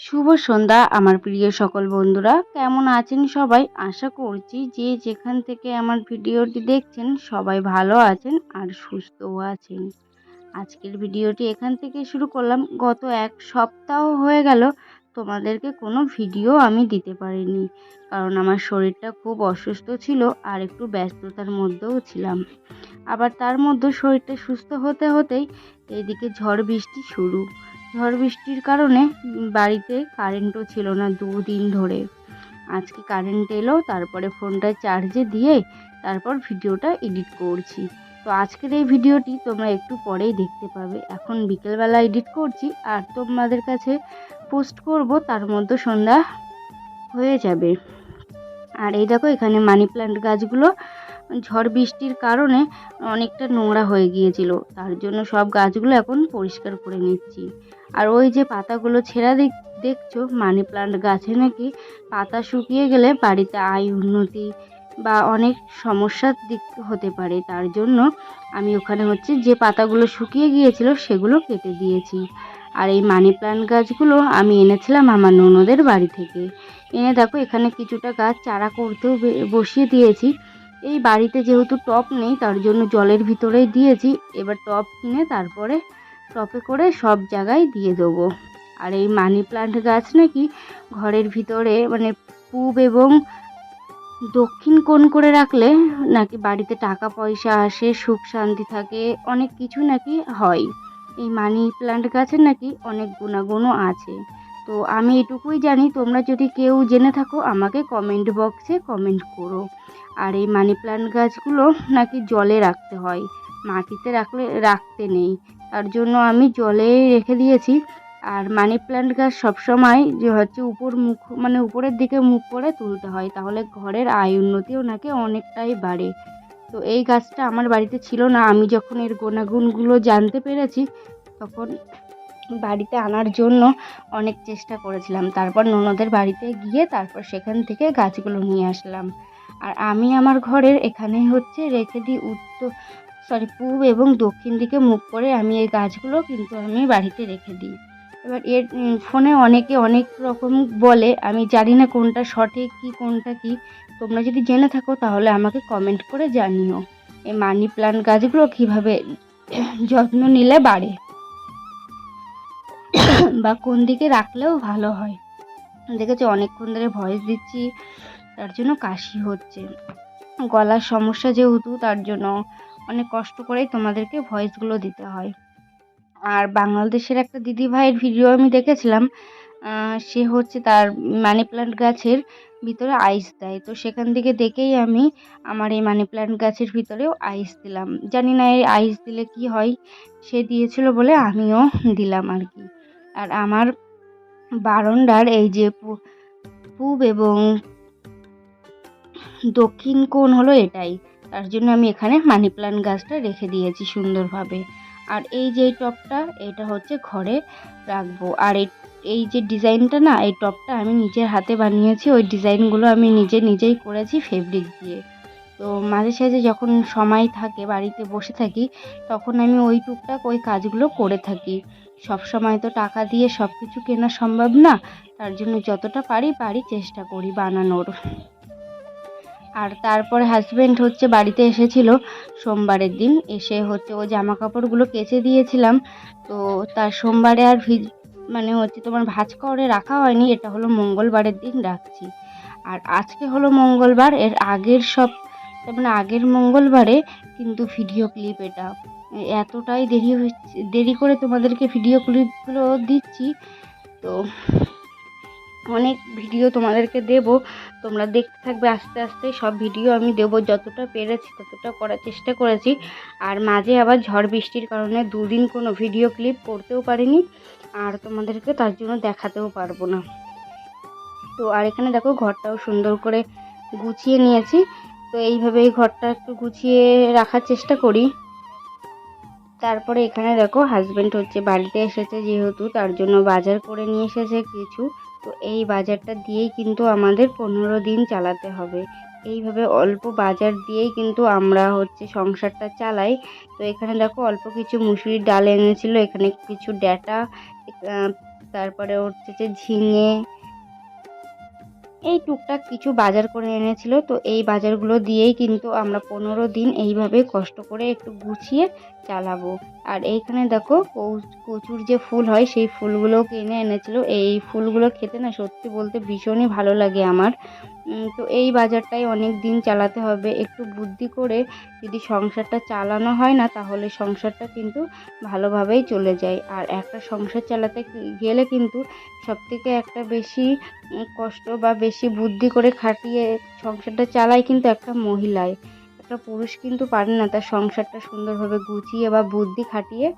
শুভ সন্ধ্যা, আমার প্রিয় সকল বন্ধুরা। কেমন আছেন সবাই? আশা করছি যে যেখান থেকে আমার ভিডিওটি দেখছেন, সবাই ভালো আছেন আর সুস্থও আছেন। আজকের ভিডিওটি এখান থেকে শুরু করলাম। গত এক সপ্তাহ হয়ে গেল, তোমাদেরকে কোনো ভিডিও আমি দিতে পারিনি। কারণ আমার শরীরটা খুব অসুস্থ ছিল আর একটু ব্যস্ততার মধ্যেও ছিলাম। আবার তার মধ্যে শরীরটা সুস্থ হতে হতেই এইদিকে ঝড় বৃষ্টি শুরু। ঝড় বৃষ্টির কারণে বাড়িতে কারেন্টও ছিল না দুদিন ধরে। আজকে কারেন্ট এলো, তারপরে ফোনটা চার্জে দিয়ে তারপর ভিডিওটা এডিট করছি। তো আজকের এই ভিডিওটি তোমরা একটু পরেই দেখতে পাবে। এখন বিকেলবেলা এডিট করছি, আর তোমাদের কাছে পোস্ট করব, তার মধ্যে সন্ধ্যা হয়ে যাবে। আর এই দেখো, এখানে মানি প্ল্যান্ট গাছগুলো ঝড় বৃষ্টির কারণে অনেকটা নোংরা হয়ে গিয়েছিল। তার জন্য সব গাছগুলো এখন পরিষ্কার করে নিচ্ছি। আর ওই যে পাতাগুলো ছেঁড়া দেখ, দেখছ? মানি প্লান্ট গাছে নাকি পাতা শুকিয়ে গেলে বাড়িতে আয় উন্নতি বা অনেক সমস্যার দিক হতে পারে। তার জন্য আমি ওখানে হচ্ছে যে পাতাগুলো শুকিয়ে গিয়েছিল সেগুলো কেটে দিয়েছি। আর এই মানি প্লান্ট গাছগুলো আমি এনেছিলাম আমার ননদের বাড়ি থেকে। এনে দেখো, এখানে কিছুটা গাছ চারা করতেও বসিয়ে দিয়েছি। এই বাড়িতে যেহেতু টপ নেই, তার জন্য জলের ভিতরেই দিয়েছি। এবার টপ কিনে তারপরে টপে করে সব জায়গায় দিয়ে দেবো। আর এই মানি প্লান্ট গাছ নাকি ঘরের ভিতরে মানে পূব এবং দক্ষিণ কোণ করে রাখলে নাকি বাড়িতে টাকা পয়সা আসে, সুখ শান্তি থাকে, অনেক কিছু নাকি হয়। এই মানি প্লান্ট গাছের নাকি অনেক গুণাগুণও আছে। তো আমি এটুকুই জানি, তোমরা যদি কেউ জেনে থাকো, আমাকে কমেন্ট বক্সে কমেন্ট করো। আর এই মানি প্লান্ট গাছগুলো নাকি জলে রাখতে হয়। মাটিতে রাখলে, রাখতে নেই। তার জন্য আমি জলে রেখে দিয়েছি। আর মানি প্ল্যান্ট গাছ সবসময় যে হচ্ছে উপর মুখ মানে উপরের দিকে মুখ করে তুলতে হয়। তাহলে ঘরের আয় উন্নতিও নাকি অনেকটাই বাড়ে। তো এই গাছটা আমার বাড়িতে ছিল না। আমি যখন এর গুণাগুণগুলো জানতে পেরেছি, তখন বাড়িতে আনার জন্য অনেক চেষ্টা করেছিলাম। তারপর ননদের বাড়িতে গিয়ে তারপর সেখান থেকে গাছগুলো নিয়ে আসলাম। আর আমি আমার ঘরের এখানে হচ্ছে রেখে দিই উত্তর সরি পূব এবং দক্ষিণ দিকে মুখ করে আমি এই গাছগুলো কিন্তু আমি বাড়িতে রেখে দিই। এবার এর ফোনে অনেকে অনেক রকম বলে, আমি জানি না কোনটা সঠিক কি, কোনটা কি। তোমরা যদি জেনে থাকো তাহলে আমাকে কমেন্ট করে জানিও। এই মানি প্লান্ট গাছগুলো কীভাবে, যত্ন নিলে বাড়ে? বা কোন দিকে রাখলেও ভালো হয়? দেখেছ, অনেকক্ষণ ধরে ভয়েস দিচ্ছি। তার জন্য কাশি হচ্ছে। গলার সমস্যা যেহেতু, তার জন্য অনেক কষ্ট করেই তোমাদেরকে ভয়েসগুলো দিতে হয়। আর বাংলাদেশের একটা দিদি ভাইয়ের ভিডিও আমি দেখেছিলাম সে হচ্ছে তার মানি প্ল্যান্ট গাছের ভিতরে আইস দেয়। তো সেখান থেকে দেখেই আমি আমার এই মানি প্ল্যান্ট গাছের ভিতরেও আইস দিলাম। জানি না এই আইস দিলে কি হয়, সে দিয়েছিল বলে আমিও দিলাম আর কি। আর আমার বারন্ডার এই যে পূব এবং দক্ষিণ কোণ হলো এটাই। তার জন্য আমি এখানে মানি প্লান্ট গাছটা রেখে দিয়েছি সুন্দরভাবে। আর এই যে টপটা, এটা হচ্ছে ঘরে রাখব। আর এই যে ডিজাইনটা না, এই টপটা আমি নিজের হাতে বানিয়েছি। ওই ডিজাইনগুলো আমি নিজে নিজেই করেছি ফেব্রিক দিয়ে। তো মাঝে সাঝে যখন সময় থাকে, বাড়িতে বসে থাকি, তখন আমি ওই টুকটাক ওই কাজগুলো করে থাকি। সব সময় তো টাকা দিয়ে সব কিছু কেনা সম্ভব না। তার জন্য যতটা পারি পারি চেষ্টা করি বানানোর। আর তারপরে হাজব্যান্ড হচ্ছে বাড়িতে এসেছিল সোমবারের দিন। এসে হচ্ছে ও জামা কাপড়গুলো কেচে দিয়েছিলাম। তো তার সোমবারে আর ভিজ মানে হচ্ছে তোমার ভাজ করে রাখা হয়নি, এটা হলো মঙ্গলবারের দিন রাখছি। আর আজকে হলো মঙ্গলবার, এর আগের সব মানে আগের মঙ্গলবারে কিন্তু ভিডিও ক্লিপ এটা। এতটাই দেরি হচ্ছে, দেরি করে তোমাদেরকে ভিডিও ক্লিপগুলো দিচ্ছি। তো অনেক ভিডিও তোমাদেরকে দেব। তোমরা দেখতে থাকবে আস্তে আস্তে, সব ভিডিও আমি দেব। যতটা পেরেছি ততটা করার চেষ্টা করেছি। আর মাঝে আবার ঝড় বৃষ্টির কারণে দুদিন কোনো ভিডিও ক্লিপ করতেও পারিনি। আর তোমাদেরকে তার জন্য দেখাতেও পারব না। তো আর এখানে দেখো ঘরটাও সুন্দর করে গুছিয়ে নিয়েছি। তো এইভাবে এই ঘরটা একটু গুছিয়ে রাখার চেষ্টা করি। তারপরে এখানে দেখো হাজব্যান্ড হচ্ছে, বাড়িতে এসেছে যেহেতু, তার জন্য বাজার করে নিয়ে এসেছে কিছু। তো এই বাজারটা দিয়েই কিন্তু আমাদের পনেরো দিন চালাতে হবে। এইভাবে অল্প বাজার দিয়েই কিন্তু আমরা হচ্ছে সংসারটা চালাই। তো এখানে দেখো অল্প কিছু মুসুরির ডাল এনেছিল, এখানে কিছু ড্যাটা তারপরে হচ্ছে যে ঝিঙে, এই টুকটাক কিছু বাজার করে এনেছিল। তো এই বাজারগুলো দিয়েই কিন্তু আমরা পনেরো দিন এইভাবে কষ্ট করে একটু গুছিয়ে চালাবো। আর এইখানে দেখো কচুর যে ফুল হয়, সেই ফুলগুলো কিনে এনেছিল। এই ফুলগুলো খেতে না সত্যি বলতে ভীষণই ভালো লাগে আমার। তো এই বাজারটাই অনেক দিন চালাতে হবে। একটু বুদ্ধি করে যদি সংসারটা চালানো হয় না, তাহলে সংসারটা কিন্তু ভালোভাবেই চলে যায়। আর একটা সংসার চালাতে গেলে কিন্তু সবথেকে একটা বেশি কষ্ট বা বেশি বুদ্ধি করে খাটিয়ে সংসারটা চালায় কিন্তু একটা মহিলাই। একটা পুরুষ কিন্তু পারে না, তার সংসারটা সুন্দরভাবে গুছিয়ে বা বুদ্ধি খাটিয়ে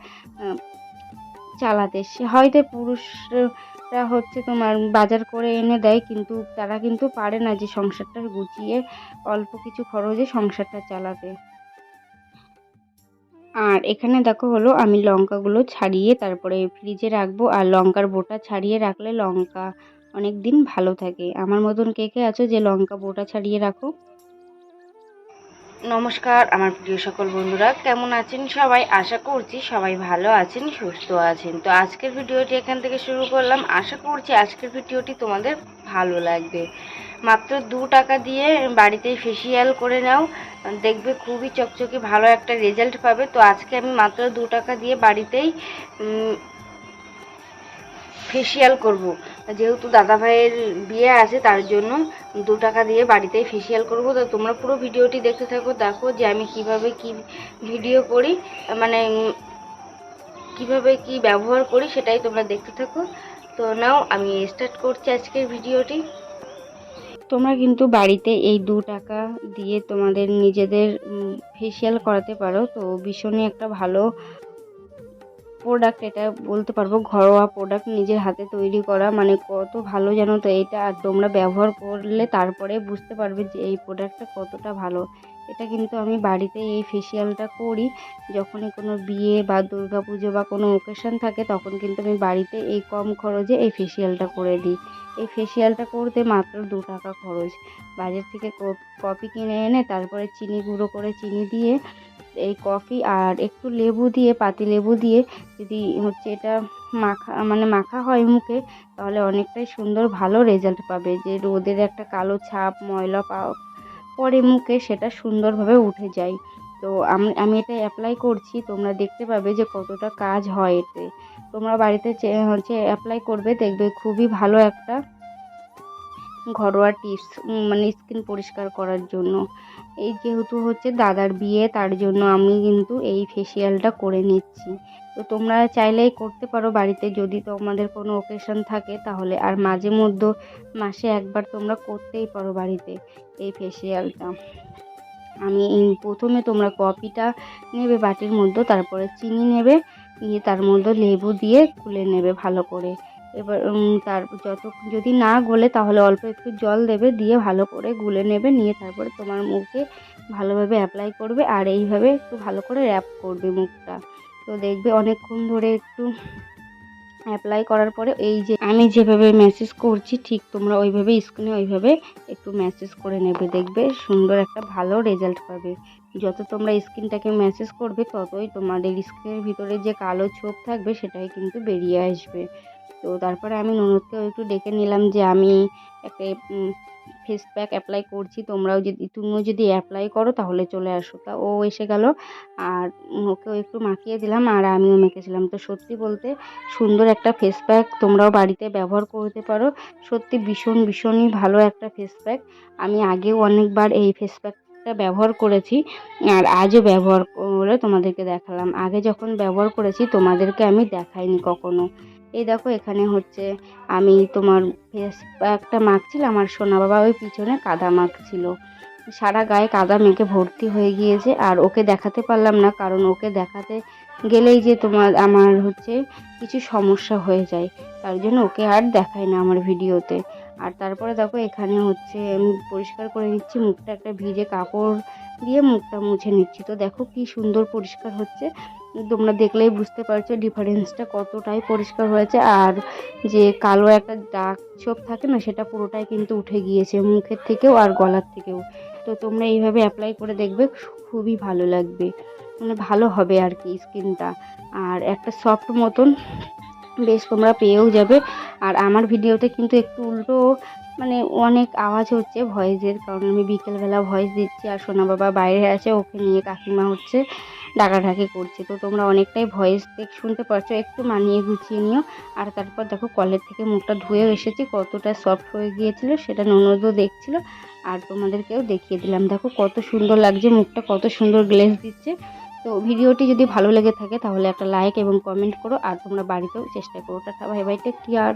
চালাতে। সে হয়তো পুরুষরা হচ্ছে তোমার বাজার করে এনে দেয়, কিন্তু তারা কিন্তু পারে না যে সংসারটা গুছিয়ে অল্প কিছু খরচে সংসারটা চালাতে। আর এখানে দেখো হলো, আমি লঙ্কাগুলো ছাড়িয়ে তারপরে ফ্রিজে রাখব, আর লঙ্কার বোটা ছাড়িয়ে রাখলে লঙ্কা অনেক দিন ভালো থাকে। আমার মতন কে কে আছো যে লঙ্কা বোটা ছাড়িয়ে রাখো? নমস্কার, আমার প্রিয় সকল বন্ধুরা, কেমন আছেন সবাই? আশা করছি সবাই ভালো আছেন, সুস্থ আছেন। তো আজকের ভিডিওটি এখান থেকে শুরু করলাম। আশা করছি আজকের ভিডিওটি তোমাদের ভালো লাগবে। মাত্র দু টাকা দিয়ে বাড়িতেই ফেসিয়াল করে নাও। দেখবে খুবই চকচকে ভালো একটা রেজাল্ট পাবে। তো আজকে আমি মাত্র দু টাকা দিয়ে বাড়িতেই ফেসিয়াল করব। যেহেতু দাদা ভাইয়ের বিয়ে আছে, তার জন্য দু টাকা দিয়ে বাড়িতেই ফেসিয়াল করব। তো তোমরা পুরো ভিডিওটি দেখতে থাকো, দেখো যে আমি কীভাবে কি ভিডিও করি মানে কীভাবে কি ব্যবহার করি, সেটাই তোমরা দেখতে থাকো। তো নাও, আমি স্টার্ট করছি আজকের ভিডিওটি। তোমরা কিন্তু বাড়িতে এই দু টাকা দিয়ে তোমাদের নিজেদের ফেসিয়াল করাতে পারো। তো ভীষণই একটা ভালো প্রোডাক্ট এটা বলতে পারব, ঘরোয়া প্রোডাক্ট নিজের হাতে তৈরি করা মানে কত ভালো জানো তো এটা, আর তোমরা ব্যবহার করলে তারপরে বুঝতে পারবে যে এই প্রোডাক্টটা কতটা ভালো। এটা কিন্তু আমি বাড়িতে এই ফেসিয়ালটা করি, যখনই কোনো বিয়ে বা দুর্গা পুজো বা কোনো ওকেশন থাকে, তখন কিন্তু আমি বাড়িতে এই কম খরচে এই ফেসিয়ালটা করে দিই। এই ফেসিয়ালটা করতে মাত্র দু টাকা খরচ। বাজার থেকে কফি কিনে এনে তারপরে চিনি গুঁড়ো করে চিনি দিয়ে এই কফি আর একটু লেবু দিয়ে, পাতি লেবু দিয়ে যদি হচ্ছে এটা মাখা মানে মাখা হয় মুখে, তাহলে অনেকটাই সুন্দর, ভালো রেজাল্ট পাবে। যে রোদের একটা কালো ছাপ, ময়লা পাওয়া পরে মুখে সেটা সুন্দরভাবে উঠে যায়। তো আমি আমি এটা অ্যাপ্লাই করছি, তোমরা দেখতে পাবে যে কতটা কাজ হয় এতে। তোমরা বাড়িতে হচ্ছে অ্যাপ্লাই করবে, দেখবে খুবই ভালো একটা ঘরোয়া টিপস মানে স্কিন পরিষ্কার করার জন্য। এই যেহেতু হচ্ছে দাদার বিয়ে, তার জন্য আমি কিন্তু এই ফেসিয়ালটা করে নিচ্ছি। তো তোমরা চাইলেই করতে পারো বাড়িতে, যদি তোমাদের কোনো ওকেশন থাকে, তাহলে। আর মাঝে মধ্যে, মাসে একবার তোমরা করতেই পারো বাড়িতে এই ফেসিয়ালটা আমি প্রথমে তোমরা কফিটা নেবে বাটির মধ্যে, তারপরে চিনি নেবে, নিয়ে তার মধ্যে লেবু দিয়ে গুলে নেবে ভালো করে। এবার তার, যত, যদি না গলে তাহলে অল্প একটু জল দেবে, দিয়ে ভালো করে গুলে নেবে, নিয়ে তারপরে তোমার মুখে ভালোভাবে অ্যাপ্লাই করবে, আর এইভাবে একটু ভালো করে র্যাপ করবে মুখটা। তো দেখবে অনেকক্ষণ ধরে একটু অ্যাপ্লাই করার পরে এই যে আমি যেভাবে ম্যাসেজ করছি, ঠিক তোমরা ওইভাবে স্কিনে ওইভাবে একটু ম্যাসেজ করে নেবে। দেখবে সুন্দর একটা ভালো রেজাল্ট পাবে। যত তোমরা স্কিনটাকে ম্যাসেজ করবে, ততই তোমাদের স্কিনের ভিতরে যে কালো ছোপ থাকবে, সেটাই কিন্তু বেরিয়ে আসবে। তো তারপরে আমি ননদকেও একটু ডেকে নিলাম যে আমি একটা ফেস প্যাক অ্যাপ্লাই করছি, তোমরাও যদি, তুমিও যদি অ্যাপ্লাই করো তাহলে চলে আসো। তা ও এসে গেল, আর ওকেও একটু মাখিয়ে দিলাম, আর আমিও মেখেছিলাম। তো সত্যি বলতে সুন্দর একটা ফেস প্যাক তোমরাও বাড়িতে ব্যবহার করতে পারো। সত্যি ভীষণ, ভীষণই ভালো একটা ফেস প্যাক আমি আগেও অনেকবার এই ফেস প্যাকটা ব্যবহার করেছি, আর আজও ব্যবহার করে তোমাদেরকে দেখালাম। আগে যখন ব্যবহার করেছি, তোমাদেরকে আমি দেখাইনি কখনো। এই দেখো এখানে হচ্ছে আমি তোমার ফেস প্যাকটা মাখছিলাম আর সোনা বাবা ওই পিছনে কাদা মাখছিল সারা গায়ে কাদা মেখে ভর্তি হয়ে গিয়েছে আর ওকে দেখাতে পারলাম না, কারণ ওকে দেখাতে গেলেই যে তোমার, আমার হচ্ছে কিছু সমস্যা হয়ে যায়। তার জন্য ওকে আর দেখাই না আমার ভিডিওতে। আর তারপরে দেখো এখানে হচ্ছে আমি পরিষ্কার করে নিচ্ছি, মুখটা একটা ভিজে কাপড় দিয়ে মুখটা মুছে নিচ্ছি। তো দেখো কি সুন্দর পরিষ্কার হচ্ছে। তোমরা দেখলেই বুঝতে পারছ ডিফারেন্সটা কতটাই পরিষ্কার হয়েছে। আর যে কালো একটা দাগ ছোপ থাকে না, সেটা পুরোটাই কিন্তু উঠে গিয়েছে মুখের থেকেও আর গলার থেকেও। তো তোমরা এইভাবে অ্যাপ্লাই করে দেখবে, খুবই ভালো লাগবে। মানে ভালো হবে আর কি স্কিনটা। আর একটা সফট মতন বেশ তোমরা পেয়েও যাবে। আর আমার ভিডিওতে কিন্তু একটু উল্টো মানে অনেক আওয়াজ হচ্ছে ভয়েসের কারণ আমি বিকেলবেলা ভয়েস দিচ্ছি আর সোনা বাবা বাইরে আছে, ওকে নিয়ে কাকিমা হচ্ছে ডাকাঢাকি করছে। তো তোমরা অনেকটাই ভয়েস দেখ, শুনতে পারছ, একটু মানিয়ে গুছিয়ে নিও। আর তারপর দেখো কলের থেকে মুখটা ধুয়েও এসেছি, কতটা সফট হয়ে গিয়েছিল সেটা ননদও দেখছিল, আর তোমাদেরকেও দেখিয়ে দিলাম। দেখো কত সুন্দর লাগছে, মুখটা কত সুন্দর গ্লেস দিচ্ছে। তো ভিডিওটি যদি ভালো লেগে থাকে তাহলে একটা লাইক এবং কমেন্ট করো, আর তোমরা বাড়িতেও চেষ্টা করো। টাটা ভাই ভাই টেক কেয়ার